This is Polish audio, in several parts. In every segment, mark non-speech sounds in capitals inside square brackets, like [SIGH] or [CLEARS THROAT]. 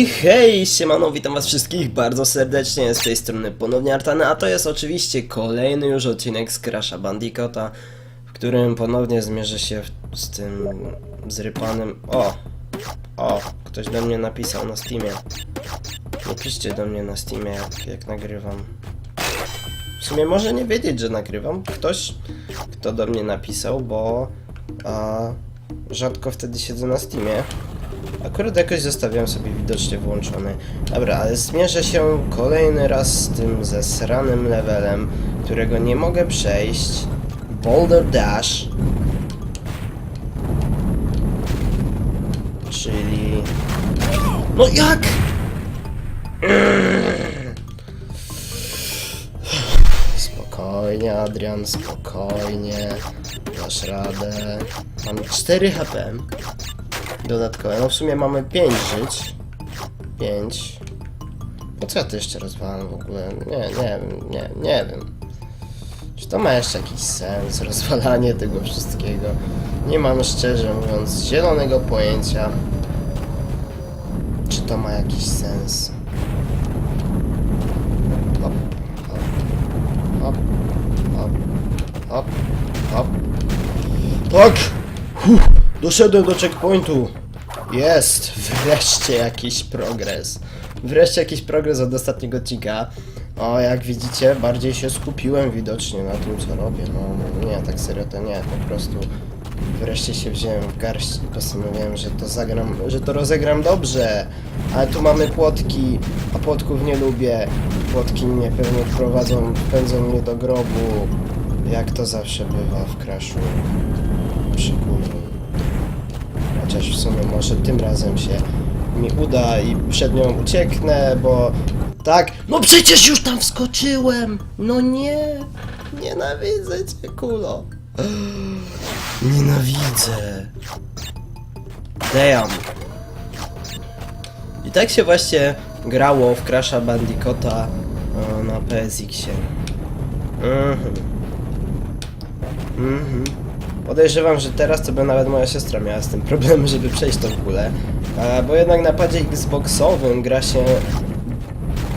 I Hej, siemano, witam was wszystkich bardzo serdecznie, z tej strony ponownie Artany, a to jest oczywiście kolejny już odcinek z Crasha Bandicoota, w którym ponownie zmierzę się z tym zrypanym... O! O! Ktoś do mnie napisał na Steamie. Nie piszcie do mnie na Steamie, jak, jak nagrywam. W sumie może nie wiedzieć, że nagrywam. Ktoś, kto do mnie napisał, bo... A, rzadko wtedy siedzę na Steamie. Akurat jakoś zostawiam sobie widocznie włączony. Dobra, ale zmierzę się kolejny raz z tym zesranym levelem, którego nie mogę przejść. Boulder Dash. Czyli... No jak? Spokojnie, Adrian, spokojnie. Dasz radę. Mam 4 HP dodatkowe. No w sumie mamy 5 żyć. 5. Po co ja to jeszcze rozwalam w ogóle? Nie, nie wiem, nie, nie wiem. Czy to ma jeszcze jakiś sens, [LAUGHS] rozwalanie tego wszystkiego? Nie mam szczerze mówiąc zielonego pojęcia. Czy to ma jakiś sens? Hop, hop, hop, hop, hop, hop. Tak! Huh, doszedłem do checkpointu. Jest! Wreszcie jakiś progres. Wreszcie jakiś progres od ostatniego odcinka. O, jak widzicie, bardziej się skupiłem widocznie na tym, co robię. No, nie, tak serio to nie, po prostu wreszcie się wziąłem w garść i postanowiłem, że to zagram, że to rozegram dobrze. Ale tu mamy płotki, a płotków nie lubię. Płotki mnie pewnie wprowadzą, wpędzą mnie do grobu. Jak to zawsze bywa w Crashu przykuł. Chociaż w sumie może tym razem się mi uda i przed nią ucieknę, bo tak. No przecież już tam wskoczyłem! No nie! Nienawidzę cię, kulo! [GASPS] Nienawidzę! Damn! I tak się właśnie grało w Crasha Bandicoota e, na PSX-ie. Mhm. Mhm. Podejrzewam, że teraz to by nawet moja siostra miała z tym problem, żeby przejść w ogóle. E, bo jednak na padzie Xboxowym gra się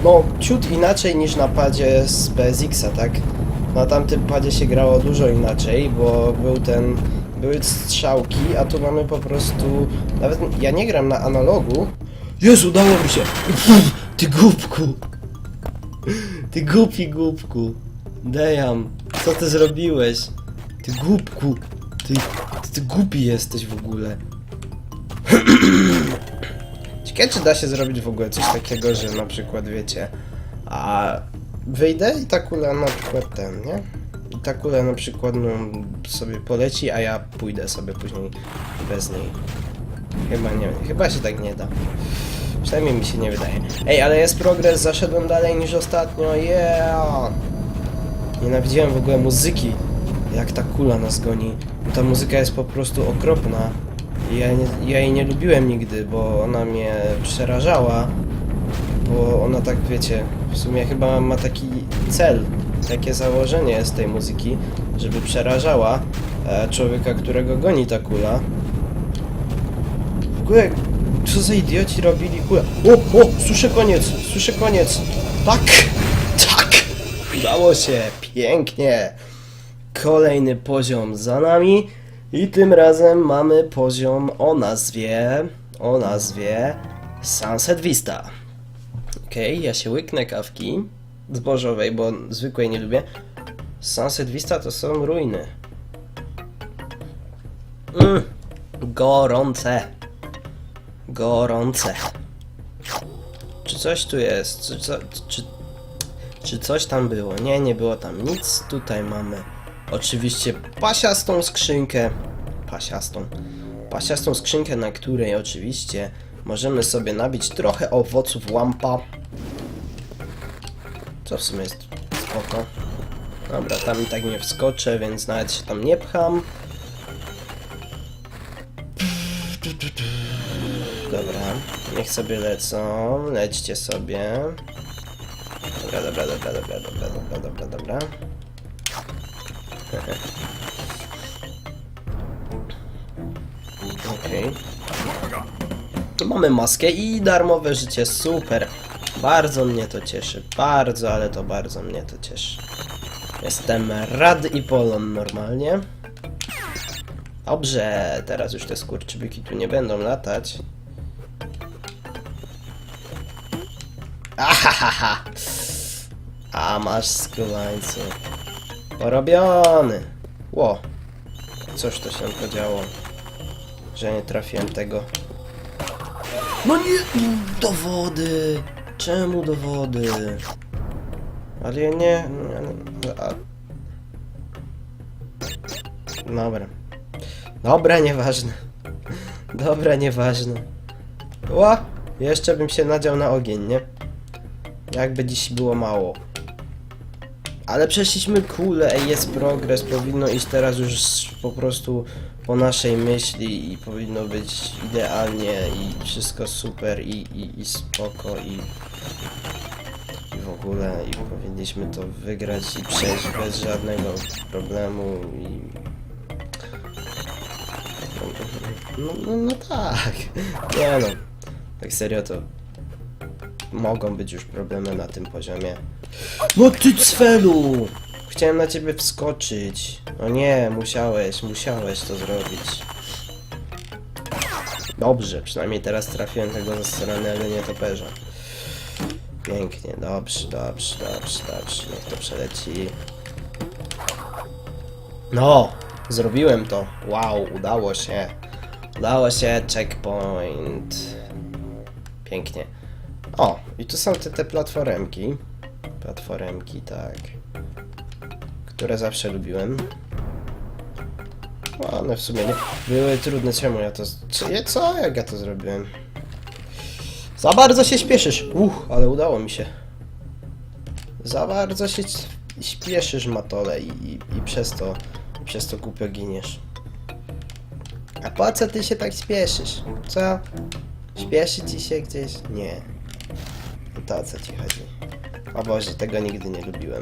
no ciut inaczej niż na padzie z PSX-a, tak? Na tamtym padzie się grało dużo inaczej, bo był ten były strzałki, a tu mamy po prostu nawet ja nie gram na analogu. Jezu, udało mi się. [LAUGHS] Ty głupku. Ty głupi głupku. Dejam, co ty zrobiłeś? Ty głupku. Ty, ty, ty głupi jesteś w ogóle. [CLEARS THROAT] Ciekawe, czy da się zrobić w ogóle coś takiego, że na przykład wiecie, a wyjdę i ta kula na przykład ten, nie? I ta kula na przykład no, sobie poleci, a ja pójdę sobie później bez niej. Chyba nie, chyba się tak nie da. Przynajmniej mi się nie wydaje. Ej, ale jest progres, zaszedłem dalej niż ostatnio, yeah! Nienawidziłem w ogóle muzyki, jak ta kula nas goni. Ta muzyka jest po prostu okropna. Ja, nie, ja jej nie lubiłem nigdy, bo ona mnie przerażała. Bo ona tak, wiecie, w sumie chyba ma taki cel, takie założenie jest tej muzyki, żeby przerażała e, człowieka, którego goni ta kula. W ogóle, co za idioci robili kulę? O, o, słyszę koniec, słyszę koniec. Tak, tak, udało się, pięknie. Kolejny poziom za nami i tym razem mamy poziom o nazwie, o nazwie Sunset Vista. Okej, ja się łyknę kawki zbożowej, bo zwykłej nie lubię. Sunset Vista to są ruiny. Mm, gorące. Gorące. Czy coś tu jest? Czy, co, czy, czy coś tam było? Nie, nie było tam nic. Tutaj mamy oczywiście pasiastą skrzynkę. Pasiastą. Pasiastą skrzynkę, na której oczywiście możemy sobie nabić trochę owoców lampa. Co w sumie jest spoko. Dobra, tam i tak nie wskoczę, więc nawet się tam nie pcham. Dobra, niech sobie lecą, lećcie sobie. Dobra, dobra, dobra, dobra, dobra, dobra, dobra, dobra. Okej. Mamy maskę i darmowe życie, super. Bardzo mnie to cieszy, bardzo, ale to bardzo mnie to cieszy. Jestem rad i polon normalnie. Dobrze, teraz już te skurczybyki tu nie będą latać. Ahahaha! A masz skulańcu. Porobiony! Ło! Coś to się podziało. Że nie trafiłem tego. No nie! Do wody! Czemu do wody? Ale ja nie... nie a... Dobra. Dobra, nieważne. [LAUGHS] Dobra, nieważne. Ła! Jeszcze bym się nadział na ogień, nie? Jakby dziś było mało. Ale przeszliśmy kulę, ej, jest progres, powinno iść teraz już po prostu po naszej myśli i powinno być idealnie i wszystko super i, i, i spoko i, i w ogóle i powinniśmy to wygrać i przejść bez żadnego problemu i... No, no, no tak, nie no, tak serio to mogą być już problemy na tym poziomie. No ty cfelu! Chciałem na ciebie wskoczyć. No nie, musiałeś, musiałeś to zrobić. Dobrze, przynajmniej teraz trafiłem tego zasranego nietoperza. Pięknie, dobrze, dobrze, dobrze, dobrze, niech to przeleci. No, zrobiłem to. Wow, udało się. Udało się, checkpoint. Pięknie. O, i tu są te, te platformki. Platformki, tak. Które zawsze lubiłem. No, one w sumie nie były trudne. Czemu ja to. Co? Jak ja to zrobiłem? Za bardzo się śpieszysz. Uch, ale udało mi się. Za bardzo się śpieszysz, Matole, i, i, i przez to. Przez to głupio giniesz. A po co ty się tak śpieszysz? Co? Śpieszy ci się gdzieś? Nie. To o co ci chodzi? O Boże, tego nigdy nie lubiłem.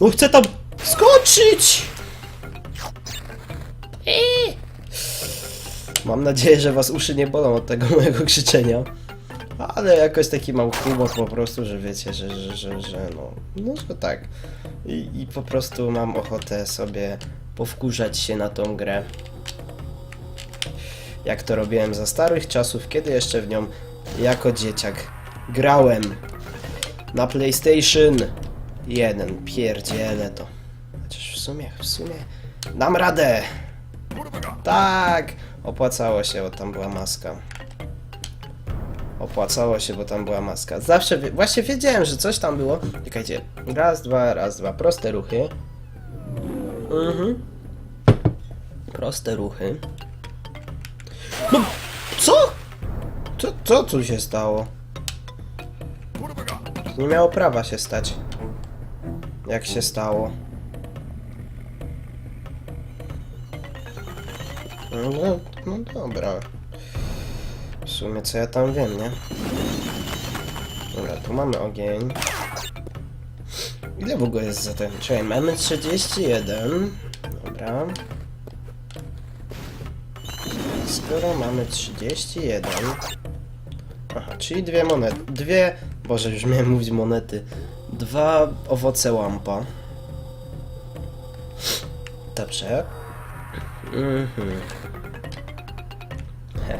No chcę tam skoczyć! Mam nadzieję, że was uszy nie bolą od tego [LAUGHS] mojego krzyczenia. Ale jakoś taki mam humor po prostu, że wiecie, że, że, że, że no, no, tak. I, I po prostu mam ochotę sobie powkurzać się na tą grę. Jak to robiłem za starych czasów, kiedy jeszcze w nią jako dzieciak grałem na PlayStation 1. Pierdzielę to. Chociaż w sumie, w sumie dam radę. Tak, opłacało się, bo tam była maska. Opłacało się, bo tam była maska. Zawsze, właśnie wiedziałem, że coś tam było. Czekajcie, raz, dwa, raz, dwa, proste ruchy. Mhm. Proste ruchy. No, co? Co, co tu się stało? Nie miało prawa się stać. Jak się stało? No, no dobra. W sumie co ja tam wiem, nie? Dobra, tu mamy ogień. Ile w ogóle jest za ten? Czekaj, mamy 31. Dobra. Skoro mamy 31. Aha, czyli dwie monety. Dwie. Boże, już miałem mówić monety. Dwa owoce lampa. Dobrze. He.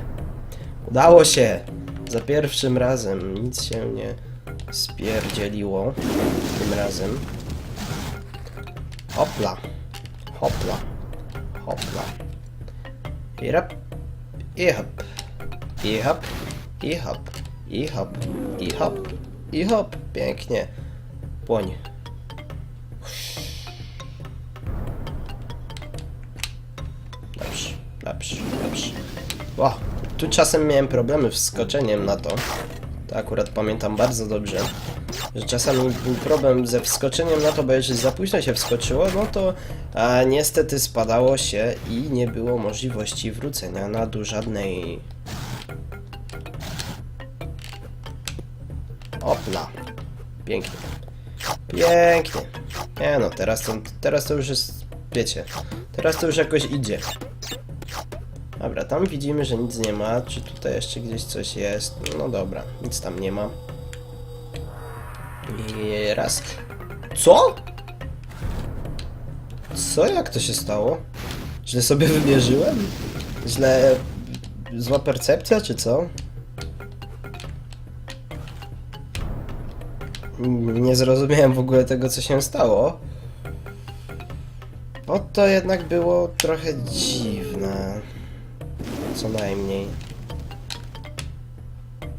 Udało się! Za pierwszym razem. Nic się nie spierdzieliło. Tym razem. Hopla. Hopla. Hopla. I rap. I hop. I hop. I hop. I hop. I hop. I hop. Pięknie. Płoń. Dobrze, dobrze, dobrze. O, tu czasem miałem problemy z skoczeniem na to. To akurat pamiętam bardzo dobrze. Że czasami był problem ze wskoczeniem na to, bo jeżeli za późno się wskoczyło, no to a, niestety spadało się i nie było możliwości wrócenia na dół żadnej. Pięknie. Pięknie. Nie no, teraz to, teraz to już jest, wiecie, teraz to już jakoś idzie. Dobra, tam widzimy, że nic nie ma. Czy tutaj jeszcze gdzieś coś jest? No dobra, nic tam nie ma. I raz. Co? Co? Jak to się stało? Źle sobie wymierzyłem? Źle... Zła percepcja, czy co? Nie zrozumiałem w ogóle tego, co się stało. Bo to jednak było trochę dziwne. Co najmniej.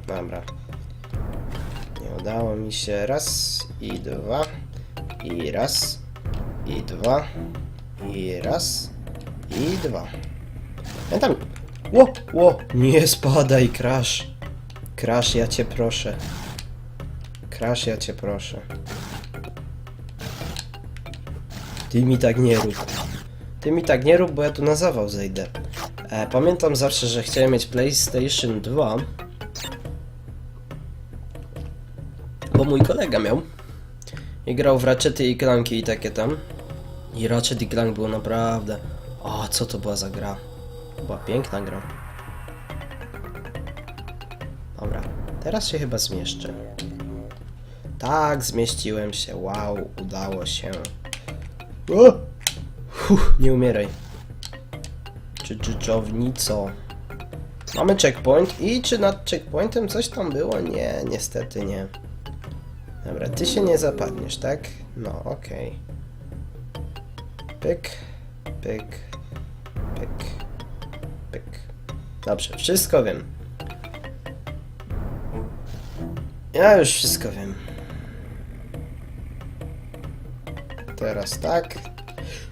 Dobra. Nie udało mi się. Raz i dwa. I raz. I dwa. I raz. I dwa. Pamiętam. Ło, ło. Nie spadaj, Crash. Crash, ja cię proszę. Crash, ja cię proszę. Ty mi tak nie rób. Ty mi tak nie rób, bo ja tu na zawał zejdę. E, pamiętam zawsze, że chciałem mieć PlayStation 2. Bo mój kolega miał. I grał w Ratchety i Clanki i takie tam. I Ratchet i Clank było naprawdę... O, co to była za gra? Była piękna gra. Dobra, teraz się chyba zmieszczę. Tak, zmieściłem się. Wow, udało się. O! Nie umieraj. Czy dżdżownico? Mamy checkpoint i czy nad checkpointem coś tam było? Nie, niestety nie. Dobra, ty się nie zapadniesz, tak? No, okej. Pyk, pyk, pyk, pyk. Dobrze, wszystko wiem. Ja już wszystko wiem. Teraz tak.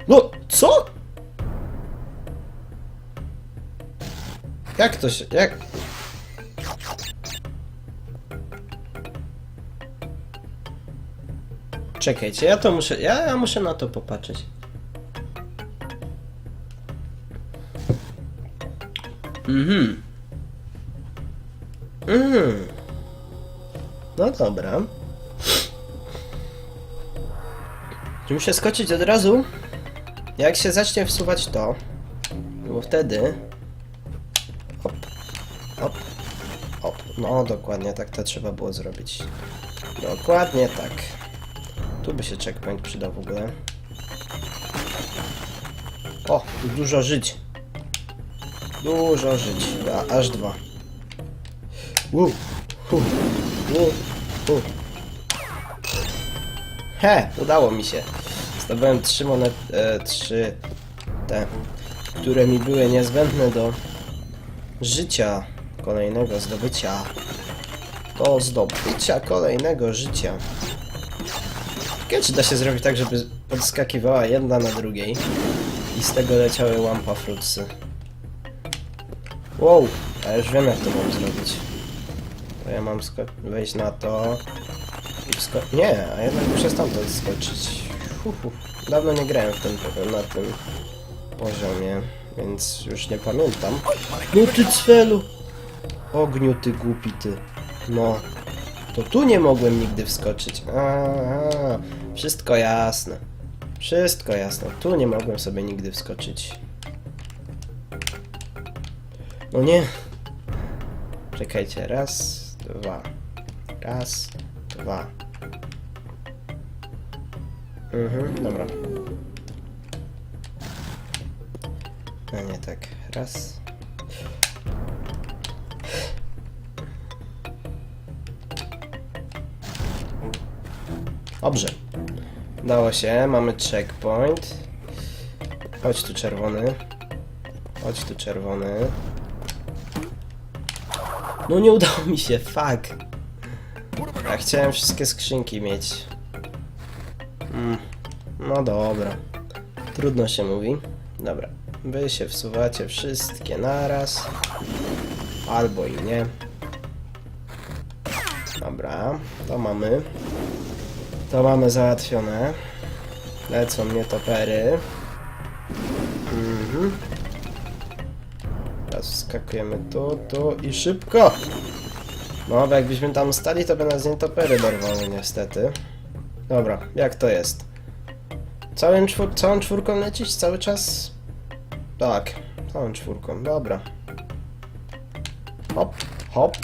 No, co? Jak to się, jak... Czekajcie, ja to muszę, ja, ja muszę na to popatrzeć. Mhm. Mhm. No dobra. Czy muszę skoczyć od razu? Jak się zacznie wsuwać to, bo wtedy... Hop, hop, hop. No, dokładnie tak to trzeba było zrobić. Dokładnie tak. Tu by się checkpoint przydał w ogóle. O, dużo żyć. Dużo żyć. A, aż dwa. Hu, uu, hu. He, udało mi się. Zdobyłem trzy monet, e, trzy te, które mi były niezbędne do życia kolejnego zdobycia. Do zdobycia kolejnego życia. Ciekawe, czy da się zrobić tak, żeby podskakiwała jedna na drugiej i z tego leciały lampa fruitsy. Wow, a już wiem jak to mam zrobić. To ja mam wejść na to Nie, a jednak muszę stamtąd skoczyć. Dawno nie grałem w tym, na tym poziomie, więc już nie pamiętam. No ty cfelu! Ogniu ty głupi ty. No. To tu nie mogłem nigdy wskoczyć. Aha, wszystko jasne. Wszystko jasne. Tu nie mogłem sobie nigdy wskoczyć. No nie. Czekajcie, raz, dwa. Raz, dwa. Mhm, dobra. No nie tak. Raz. Dobrze. Dało się, mamy checkpoint. Chodź tu czerwony. Chodź tu czerwony. No nie udało mi się, fuck. Ja chciałem wszystkie skrzynki mieć. Mm, no dobra. Trudno się mówi. Dobra. Wy się wsuwacie wszystkie naraz. Albo i nie. Dobra, to mamy. To mamy załatwione. Lecą mnie topery. Mhm. Teraz wskakujemy tu, tu i szybko! No, bo jakbyśmy tam stali, to by nas nietopery dorwały niestety. Dobra, jak to jest? Całym czwór całą czwórką lecisz cały czas? Tak, Całą czwórką, dobra. Hop, hop,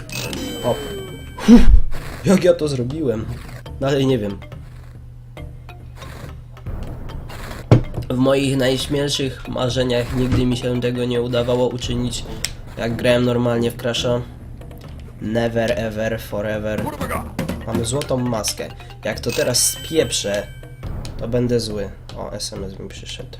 hop. Huh, jak ja to zrobiłem? Dalej nie wiem. W moich najśmielszych marzeniach nigdy mi się tego nie udawało uczynić, jak grałem normalnie w Crash'a. Never, ever, forever. Mamy złotą maskę. Jak to teraz spieprzę, to będę zły. O, SMS mi przyszedł.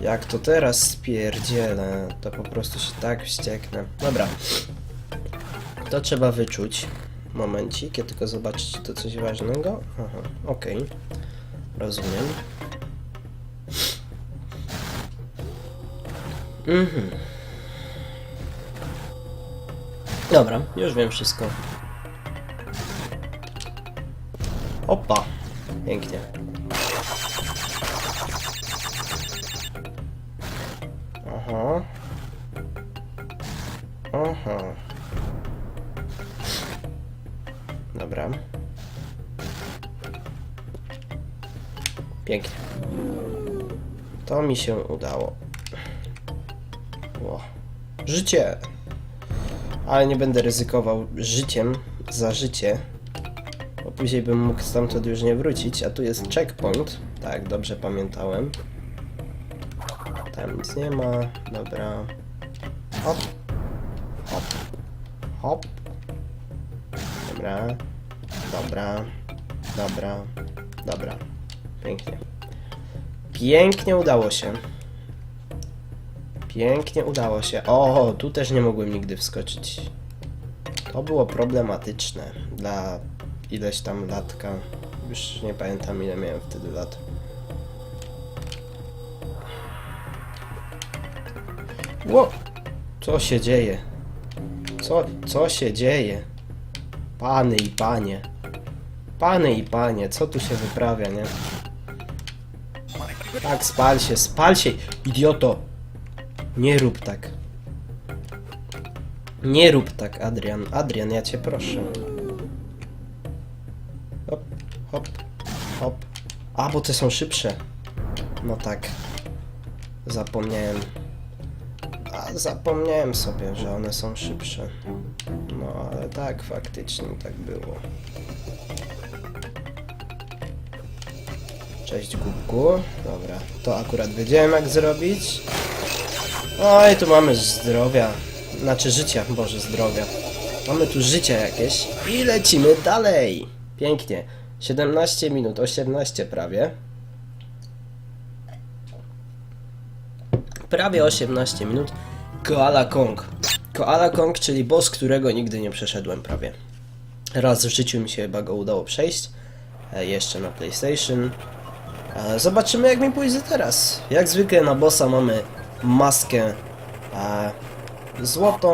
Jak to teraz spierdzielę, to po prostu się tak wścieknę. Dobra. To trzeba wyczuć. Momencik, ja tylko zobaczyć, czy to coś ważnego. Aha, okej. Rozumiem. Mhm. Dobra, już wiem wszystko. Opa! Pięknie. Aha. Aha. Dobra. Pięknie. To mi się udało. Ło. Życie! Ale nie będę ryzykował życiem za życie. Bo później bym mógł stamtąd już nie wrócić, a tu jest checkpoint. Tak, dobrze pamiętałem. Tam nic nie ma. Dobra. Hop. Hop. Hop. Dobra. Dobra. Dobra. Dobra. Pięknie. Pięknie udało się. Pięknie udało się. O, tu też nie mogłem nigdy wskoczyć. To było problematyczne dla ileś tam latka. Już nie pamiętam ile miałem wtedy lat. Ło! Co się dzieje? Co, co się dzieje? Pany i panie. Pany i panie, co tu się wyprawia, nie? Tak, spal się, spal się, idioto! Nie rób tak. Nie rób tak, Adrian. Adrian, ja cię proszę. Hop, hop, hop. A, bo te są szybsze. No tak. Zapomniałem. A, zapomniałem sobie, że one są szybsze. No, ale tak, faktycznie tak było. Cześć, kubku. Dobra, to akurat wiedziałem jak zrobić. Oj, tu mamy zdrowia. Znaczy życia, Boże, zdrowia. Mamy tu życie jakieś. I lecimy dalej. Pięknie. 17 minut, 18 prawie. Prawie 18 minut. Koala Kong. Koala Kong, czyli boss, którego nigdy nie przeszedłem prawie. Raz w życiu mi się chyba go udało przejść. E, jeszcze na PlayStation. E, Zobaczymy jak mi pójdzie teraz. Jak zwykle na bossa mamy maskę e, złotą.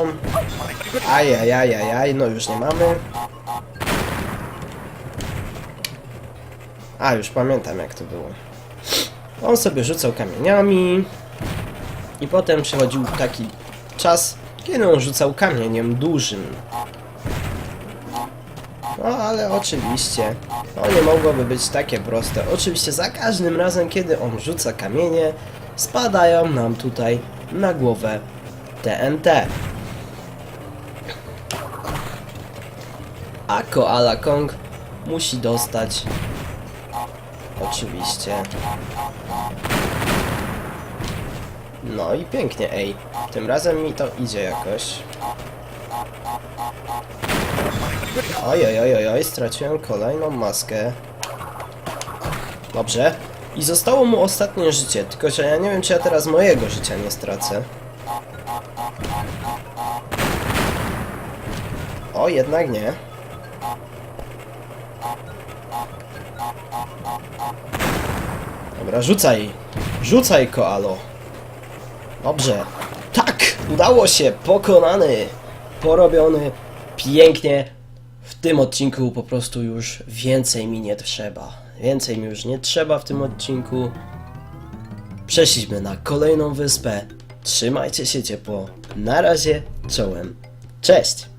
Ajajajajaj, no już nie mamy. A, już pamiętam jak to było. On sobie rzucał kamieniami. I potem przychodził taki czas, kiedy on rzucał kamieniem dużym. No ale oczywiście, to nie mogłoby być takie proste. Oczywiście za każdym razem, kiedy on rzuca kamienie, spadają nam tutaj na głowę TNT. A Koala Kong musi dostać oczywiście no i pięknie, ej. Tym razem mi to idzie jakoś. Oj, oj, oj, straciłem kolejną maskę. Dobrze. I zostało mu ostatnie życie, tylko że ja nie wiem, czy ja teraz mojego życia nie stracę. O, jednak nie. Dobra, rzucaj. Rzucaj, koalo. Dobrze. Tak! Udało się! Pokonany! Porobiony! Pięknie! W tym odcinku po prostu już więcej mi nie trzeba. Więcej mi już nie trzeba w tym odcinku. Przeszliśmy na kolejną wyspę. Trzymajcie się ciepło. Na razie, czołem. Cześć!